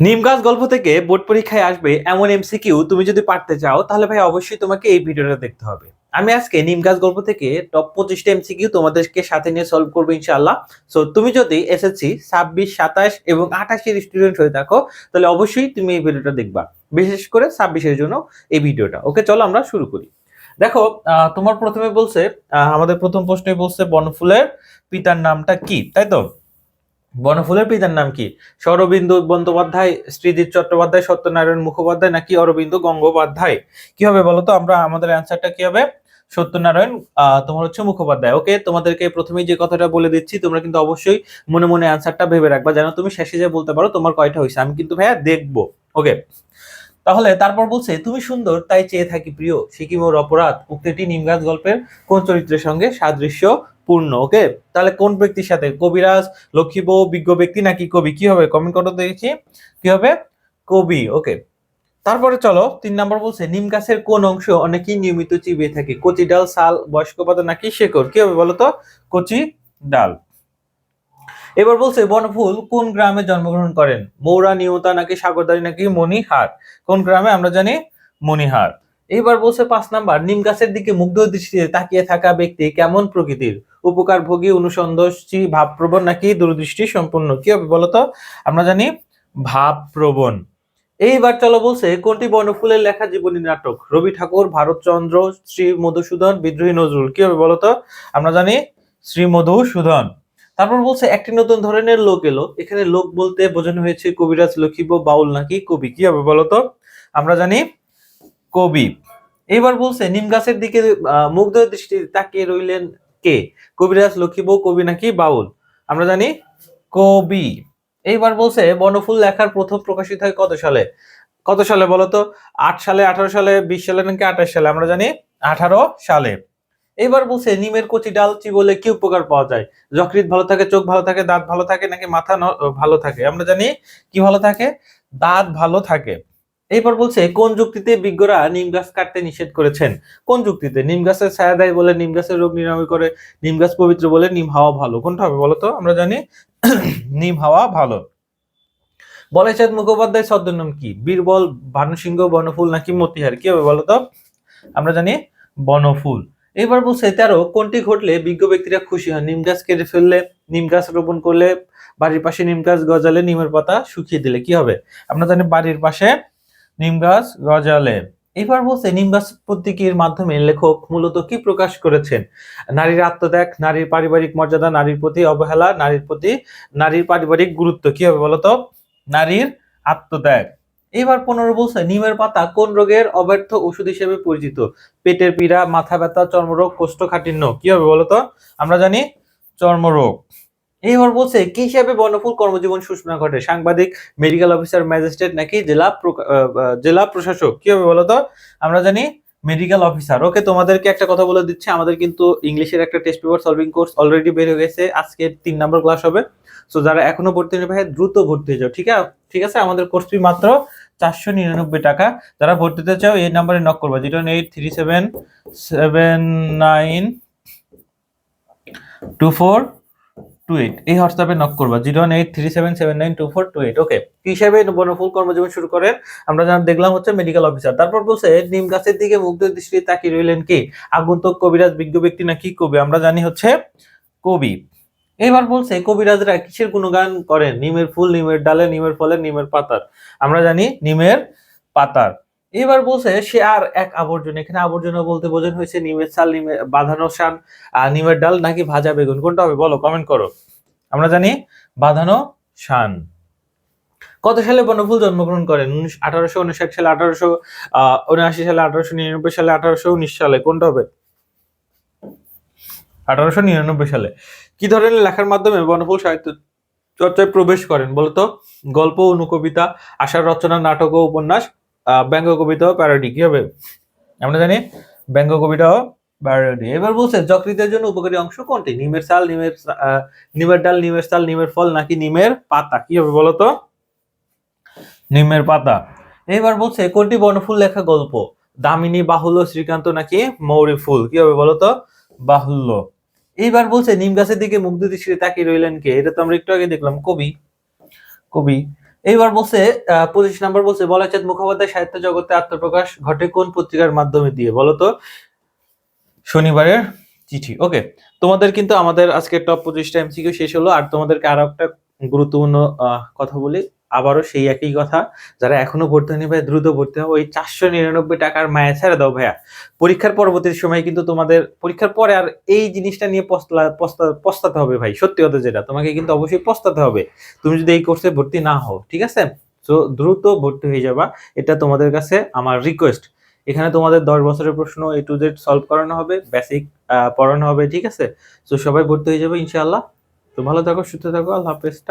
নিম গাছ গল্প থেকে বোর্ড পরীক্ষায় আসবে এমন এমসিকিউ তুমি যদি পারতে চাও, তাহলে ভাই অবশ্যই তোমাকে এই ভিডিওটা দেখতে হবে। আমি আজকে নিম গাছ গল্প থেকে টপ পঁচিশটা এমসিকিউ তোমাদেরকে সাথে নিয়ে সলভ করব ইনশাল্লাহ সো তুমি যদি এসএসসি ছাব্বিশ, সাতাশ এবং আঠাশের স্টুডেন্ট হয়ে থাকো, তাহলে অবশ্যই তুমি এই ভিডিওটা দেখবা। বিশেষ করে ছাব্বিশের জন্য এই ভিডিওটা। ওকে চলো আমরা শুরু করি। দেখো তোমার প্রথমে বলছে আমাদের প্রথম প্রশ্নে বলছে বনফুলের পিতার নামটা কি, তাই তো? বনফুলের পিতার নাম কি? সরবিন্দু বন্দ্যোপাধ্যায়, শ্রীজিৎ চট্টোপাধ্যায়, সত্যনারায়ণ মুখোপাধ্যায় নাকি অরবিন্দ গঙ্গোপাধ্যায়? কি হবে বলো তো? আমরা, আমাদের অ্যান্সারটা কি হবে? সত্যনারায়ণ তোমার হচ্ছে মুখোপাধ্যায়। ওকে তোমাদেরকে প্রথমেই যে কথাটা বলে দিচ্ছি, তোমরা কিন্তু অবশ্যই মনে মনে অ্যান্সারটা ভেবে রাখবা। যেন তুমি শেষে যে বলতে পারো, তোমার কয়টা হয়েছে আমি কিন্তু ভাইয়া দেখব। ওকে তাহলে তারপর বলছে, তুমি সুন্দর, তাই চেয়ে থাকি প্রিয়। সিকিম ওর অপরাধ? উক্তিটি নিমগাছ গল্পের কোন চরিত্রের সঙ্গে সাদৃশ্য পূর্ণ ওকে? তাহলে কোন ব্যক্তির সাথে? কবিরাজ, লক্ষ্মী বউ, বিজ্ঞ ব্যক্তি নাকি কবি? কি হবে? কমেন্ট করো দেখেছি কি হবে? কবি, ওকে? তারপরে চলো, তিন নম্বর বলছে, নিম গাছের কোন অংশ অনেকেই নিয়মিত চিবিয়ে থাকে? কচি ডাল সাল বয়স্ক পাতা নাকি শেকড়? কি হবে বলতো? কচি ডাল। এবার বলছে, বনফুল কোন গ্রামে জন্মগ্রহণ করেন? মৌরা নিয়তা নাকি সাগরদারি নাকি মণিহার? কোন গ্রামে? আমরা জানি মণিহার। এইবার বলছে পাঁচ নাম্বার, নিম গাছের দিকে মুগ্ধ দৃষ্টিতে তাকিয়ে থাকা ব্যক্তি কেমন প্রকৃতির? উপকার ভোগী অনুসন্দেশী ভাবপ্রবণ নাকি দূরদৃষ্টি সম্পন্ন? কি হবে বলতো? আমরা জানি ভাবপ্রবণ। এইবার চলো বলছে, কোনটি বনফুলের লেখা জীবনী নাটক? রবি ঠাকুর, ভারতচন্দ্র, শ্রী মধুসূদন, বিদ্রোহী নজরুল। কি হবে বলতো? আমরা জানি শ্রী মধুসূদন। তারপর বলছে, একটি নতুন ধরনের লোক এলো। এখানে লোক বলতে বোঝানো হয়েছে কবিরাজ লক্ষিব বাউল নাকি কবি। কি হবে বলতো? আমরা জানি কবি। এবার বলছে, নিম গাছের দিকে মুগ্ধ দৃষ্টি তাকিয়ে রইলেন কে? কবিরাজ লক্ষিব কবি নাকি বাউল? আমরা জানি কবি। এইবার বলছে, বনফুল লেখার প্রথম প্রকাশিত হয় কত সালে? কত সালে বলতো? আট সালে, আঠারো সালে, বিশ সালে নাকি আঠাশ সালে? আমরা জানি আঠারো সালে। এইবার বলছে, নিমের কচি ডাল চিবলে কি উপকার পাওয়া যায়? যকৃত ভালো থাকে, চোখ ভালো থাকে, দাঁত ভালো থাকে, নাকি মাথা ভালো থাকে? আমরা জানি কি ভালো থাকে? দাঁত ভালো থাকে। এইবার বলছে, কোন যুক্তিতে বিজ্ঞরা নিম গাছ কাটতে নিষেধ করেছেন? কোন যুক্তিতে? নিম গাছের ছায়া দেয় বলে নিম গাছের রোগ নিরাময় করে, নিম গাছ পবিত্র বলে নিম হাওয়া ভালো। কোনটা হবে বলতো? আমরা জানি নিম হাওয়া ভালো। বলেচাঁদ মুখোপাধ্যায় ছদ্মনাম কি? বীরবল ভানুসিংহ বনফুল নাকি মতিহার? কি হবে বলতো? আমরা জানি বনফুল। এবার বলছে, তেরো, কোনটি ঘটলে বিজ্ঞ ব্যক্তিরা খুশি হন নিম গাছ কেটে ফেললে নিম গাছ রোপণ করলে বাড়ির পাশে নিম গাছ গজালে নিমের পাতা শুকিয়ে দিলে, কি হবে? আমরা জানি বাড়ির পাশে নিম গাছ গজালে। এবার বলছে, নিম গাছ প্রতীকীর মাধ্যমে লেখক মূলত কি প্রকাশ করেছেন? নারীর আত্মত্যাগ, নারীর পারিবারিক মর্যাদা, নারীর প্রতি অবহেলা, নারীর প্রতি, নারীর পারিবারিক গুরুত্ব, কি হবে বলতো? নারীর আত্মত্যাগ। এবার পনেরো বলছে, নিমের পাতা কোন রোগের অব্যর্থ ওষুধ হিসেবে পরিচিত? পেটের পীড়া, মাথা ব্যথা, চর্মরোগ, কোষ্ঠকাঠিন্য, কি হবে বলতো? আমরা জানি চর্মরোগ। এইবার বলছে, কি হিসাবে বনফুল কর্মজীবন সূচনা ঘটে? সাংবাদিক মেডিকেল অফিসার ম্যাজিস্ট্রেট নাকি জেলা জেলা প্রশাসক, কি হবে বলতো? আমরা জানি মেডিকেল অফিসার ওকে তোমাদেরকে একটা কথা বলে দিচ্ছি, আমাদের কিন্তু ইংলিশের একটা test paper solving course already বের হয়ে গেছে। আজকে তিন নাম্বার ক্লাস হবে। সো যারা এখনও ভর্তি নেবে ভাই দ্রুত ভর্তি হয়ে যাও, ঠিক আছে ঠিক আছে? আমাদের কোর্স ফি মাত্র চারশো নিরানব্বই টাকা। যারা ভর্তি হতে চাও, এই নাম্বারে নক করবা। Zero eight three seven seven nine two four two eight এই হোয়াটসঅ্যাপে নক করবা। Zero eight three seven seven nine two four two eight okay কি হিসাবে বনফুল কর্মজীবন শুরু করেন? আমরা যা দেখলাম হচ্ছে মেডিকেল অফিসার তারপর বলছে, নিম গাছের দিকে মুগ্ধ দৃষ্টি তাকিয়ে রইলেন কি? আগন্তুক কবিরাজ, বিজ্ঞ ব্যক্তি নাকি কবি? আমরা জানি হচ্ছে কবি। এবার বলছে, কবিরাজরা কিসের গুণগান করেন? নিমের ফুল, নিমের ডালে, নিমের ফলে, নিমের পাতার। আমরা জানি নিমের পাতার। এবার বলছে সে আর এক আবর্জনা, এখানে আবর্জনা বলতে বোঝানো হয়েছে নিমের চাল, নিমের বাঁধানো শান নিমের ডাল নাকি ভাজা বেগুন, কোনটা হবে বলো কমেন্ট করো। আমরা জানি বাঁধানো শান। কত সালে বনফুল জন্মগ্রহণ করেন? আঠারোশো উনষাট সালে, আঠারোশো উনআশি সালে, আঠারোশো নিরানব্বই সালে, আঠারোশো উনিশ সালে, কোনটা হবে? আঠারোশো নিরানব্বই সালে। কি ধরনের লেখার মাধ্যমে বনফুল সাহিত্য চর্চায় প্রবেশ করেন বলতো? গল্প, অনুকবিতা, আশার রচনা, নাটক ও উপন্যাস ব্যঙ্গ কবিতা ও প্যারোডি কি হবে? আমরা জানি ব্যঙ্গ কবিতা ও প্যারোডি এবার বলছে, যকৃতের জন্য উপকারী অংশ কোনটি? নিমের চাল, নিমের নিমের ডাল, নিমের চাল, নিমের ফল নাকি নিমের পাতা? কি হবে বলতো? নিমের পাতা। এবার বলছে, কোনটি বনফুল লেখা গল্প? দামিনী বাহুল্য শ্রীকান্ত নাকি মৌরি ফুল? কি হবে বলতো? বাহুল্য। এইবার বলছে, নিম গাছের দিকে মুগ্ধ দৃষ্টিতে তাকিয়ে রইলেন কে? এটা তো আমরা একটু আগে দেখলাম, কবি। কবি। এইবার বলছে পঁচিশ নাম্বার বলছে বলাচাঁদ মুখোপাধ্যায় সাহিত্য জগতে আত্মপ্রকাশ ঘটে কোন পত্রিকার মাধ্যমে দিয়ে? বলো তো। শনিবারের চিঠি। ওকে তোমাদের কিন্তু আমাদের আজকে টপ পঁচিশটা এমসিকিউ শেষ হলো, আর তোমাদেরকে আরও একটা গুরুত্বপূর্ণ কথা বলি। আবারও সেই একই কথা। যারা এখনও ভর্তি হয়নি ভাই, দ্রুত ভর্তি হও। ওই চারশো নিরানব্বই টাকার মায়া ছেড়ে দাও ভাইয়া। পরীক্ষার পরবর্তী সময় কিন্তু তোমাদের পরীক্ষার পরে আর এই জিনিসটা নিয়ে পস্তা- পস্তা- পস্তাতে হবে ভাই, সত্যি কথা যেটা। তোমাকে কিন্তু অবশ্যই পস্তাতে হবে। তুমি যদি এই কোর্সে ভর্তি না হও, ঠিক আছে? তো দ্রুত ভর্তি হয়ে যাবা। এটা তোমাদের কাছে আমার রিকোয়েস্ট এখানে তোমাদের দশ বছরের প্রশ্ন এ টু জেড সলভ করানো হবে বেসিক পড়ানো হবে, ঠিক আছে? তো সবাই ভর্তি হয়ে যাবে ইনশাআল্লাহ। তো ভালো থাকো, সুস্থ থাকো, আল্লাহ হাফেজ।